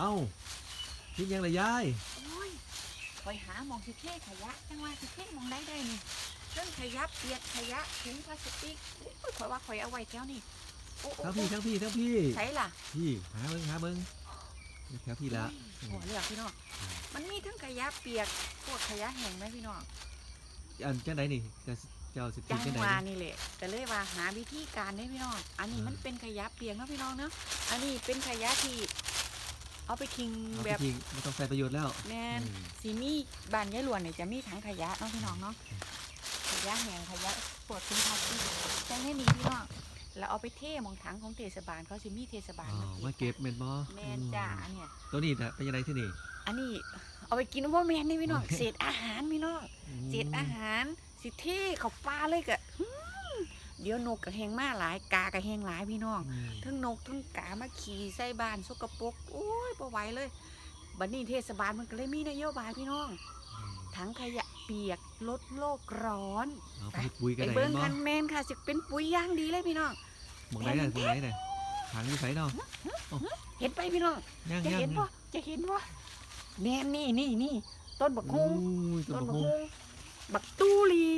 เอ้าคิดยังละยาย โอ้ยคอยหาหมองสิเท่ขยะ จังว่าสิเท่หมองได้ได้นี่เรื่องขยะเปียกขยะถุงพลาสติกโอ้ยคอยว่าคอยเอาไว้แถวนี่โอ้โอ้ทั้งพี่ทั้งพี่ทั้งพี่ใช่ล่ะพี่หาเบิ้งหาเบิ้งแถวพี่ละ โอ้ยโหเลือกพี่น้องมันมีทั้งขยะเปียกพวกขยะแห้งไหมพี่น้อง อันจังไหนนี่จะเจ้าสิบจัทิ้งงจังไหนว่านี่นี่แหละก็เลยว่าหาวิธีการได้พี่น้อง อันนี้อ่ามัมันเป็นขยะเปียกเนาะพี่น้องเนาะ อันนี้เป็นขยะที่ เอาไปทิ้งเอาแบไปบทิ้งไม่ต้องใส่ประโยชน์แล้วแน่นอืม สีมีบ้านยายหลวนเนี่ยจะมีถังขยะเนาะพี่น้องเนาะขยะแห้งขยะปวดทิ้งพลาสติกจังให้มีพี่น้องแล้วเอาไปเทหมองถังของเทศบาลเขาสิมีเทศบาลอ๋อมาเก็บเม็ดบอแม่นจ้าอันเนี่ย ตัวนี้นะเป็นยังไงที่นี่อันนี้เอาไปกินว่าแมนนี่พี่น้อง เศษอาหารพี่น้องอืมเศษอาหารสิเท่เขาปลาเลยกะหืม เดี๋ยวนกกับแหงมาหลาย กากับแหงหลายพี่น้องอืมทั้งนกทั้งกามาขี่ใส่บ้านสกปรกโอ้ยปไหวเลยบัดนี้เทศบาลมันก็เลยมีนโยบายพี่น้องถังขยะเปียกลดโลกร้อนเอาไปเฮ็ดปุ๋ยกันไปได้เบิ้งบ่คันแมนค่ะจะเป็นปุ๋ยอย่างดีเลยพี่น้องหมองไหนน่ะหมองไหนน่ะทางนี้ไสเนาะเห็นไปพี่น้องย่างจะย่างเห็นปะจะเห็นปะแน่นี่นี่นี่ต้นบักฮุงอู้ยต้ต้นนบับักกฮุฮุงง บักตูเรี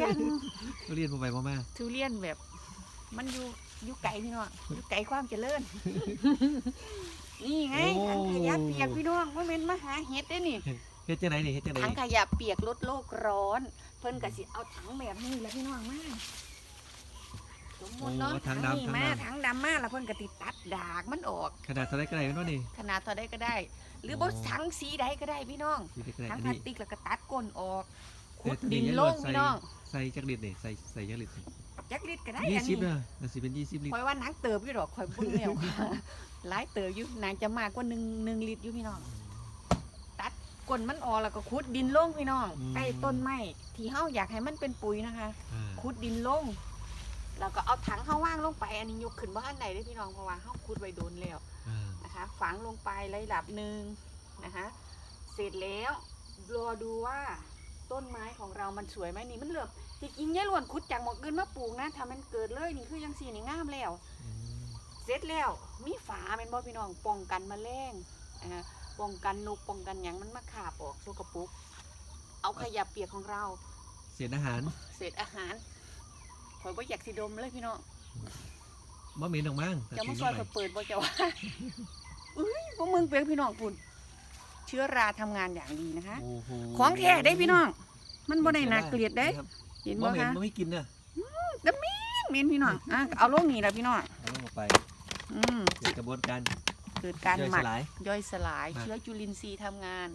ยนทุเรียนบ่ไปบ่มาทุเรียนแบบ มันอยู่อยู่ไกลพี่น้องอยู่ไกลความเจริญ นี่ไงถังขยะเปียกพี่น้องว่าเม็นมาหาเห็ดได้นี่เฮ็ดจังไหนนี่เฮ็ดจังไหนถังขยะเปียกลดโลกร้อน เพิ่นก็สิเอาถังแบบนี้แหล้วพี่น้องมาสมมติเนาะโอ้ทางนี้ดำทางมาดำถังดำมาแล้วเพิ่นก็ติดตัดดากมันออก ขนาดเท่าไรก็ได้แม่นบ่นี่ ขนาดเท่าใดก็ได้ หรือโอ้บ่ถังสีใดก็ได้พี่น้องที่ได้ก็ได้ถังอันพลานี้สติกแล้วก็ตัดก้นออก ขุเฮ็ดดดินอัลงใส่พี่น้องใส่จักลิตรนี่ใส่ใส่จักลิตรนี่จักลิตรก็ได้ยี่อันสิบนี้เด้อน่าสิเป็นยี่สิบลิตร คอยว่านักเติบอยู่ดอกคอยเบิ่งแล้วหลายเติบอยู่น่าจะมากกว่าหนึ่งหนึ่งลิตรอยู่พี่น้อง ตัดก้นมันออกแล้วก็ขุดดินลงพี่น้องใกล้ต้นไม้ที่เฮาอยากให้มันเป็นปุ๋ยนะคะ อ่าขุดดินลง แล้วก็เอาถังเฮาว่างลงไป อันนี้ยกขึ้นว่าอันไหนได้อพี่น้องเพราะว่าเฮาขุดไว้โดนแล้วอ่านะคะ ฝังลงไประดับหนึ่งนะคะ เสร็จแล้วรอดูว่า ต้นไม้ของเรามันสวยไหมนี่มันเหลือบจริงๆเนี่ยล้วนขุดจากหมอกอื่นมาปลูกนะถ้ามันเกิดเลยนี่คือยังสีนี่งามแล้วอืมเสร็จแล้วมีฝาเป็นบ่พี่น้องป้องกันแมลงนะคะป้องกันนกป้องกันหยังมันมาขาบออกสกปรกเอาขยะเปียกของเรา เศษอาหารเศษอาหารคอยบ่อยากสิดมเลยพี่น้องบ่เหม็นออกมั้งจะมาทิ้งซอยลก็งไปเปิดบ่จะว่าอุ้ยพวกมึงเป็นพี่น้องคุณ เชื้อราทำงานอย่างดีนะคะโอ้โหของแท้ได้พี่น้อง มันบ่ได้น่าเกลียดได้ครับเห็นบ่บ่เหม็นคะบ่ไม่กินน่ะเมนพี่น้องอะเอาลงนี่แหละพี่น้องเอาลงไปอืมเกิดกระบวนการเกิดการย่อยหมัสกลาย ย่อยสลายหมักเชื้อจุลินทรีย์ทำงาน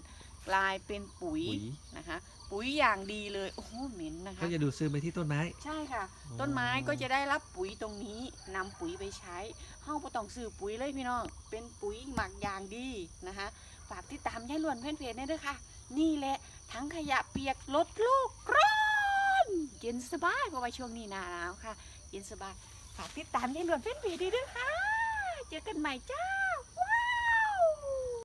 กลายเป็นปุ๋ยปุ๋ย นะคะ ปุ๋ยอย่างดีเลยโอ้โหเหม็นนะคะ ก็จะดูดซึมไปที่ต้นไม้ ใช่ค่ะต้นไม้ก็จะได้รับปุ๋ยตรงนี้นำปุ๋ยไปใช้เฮาบ่ต้องซื้อปุ๋ยเลยพี่น้องเป็นปุ๋ยหมักอย่างดีนะคะฝากติดตามยายล้วนเพื่อนเพจได้ด้วยค่ะ นี่แหละทั้งขยะเปียกลดโลกร้อนเย็นสบายเพราะว่าช่วงนี้หนาหนาวค่ะ เย็นสบายฝากติดตามยายล้วนเพื่อนเพจได้ด้วยค่ะ เจอกันใหม่จ้า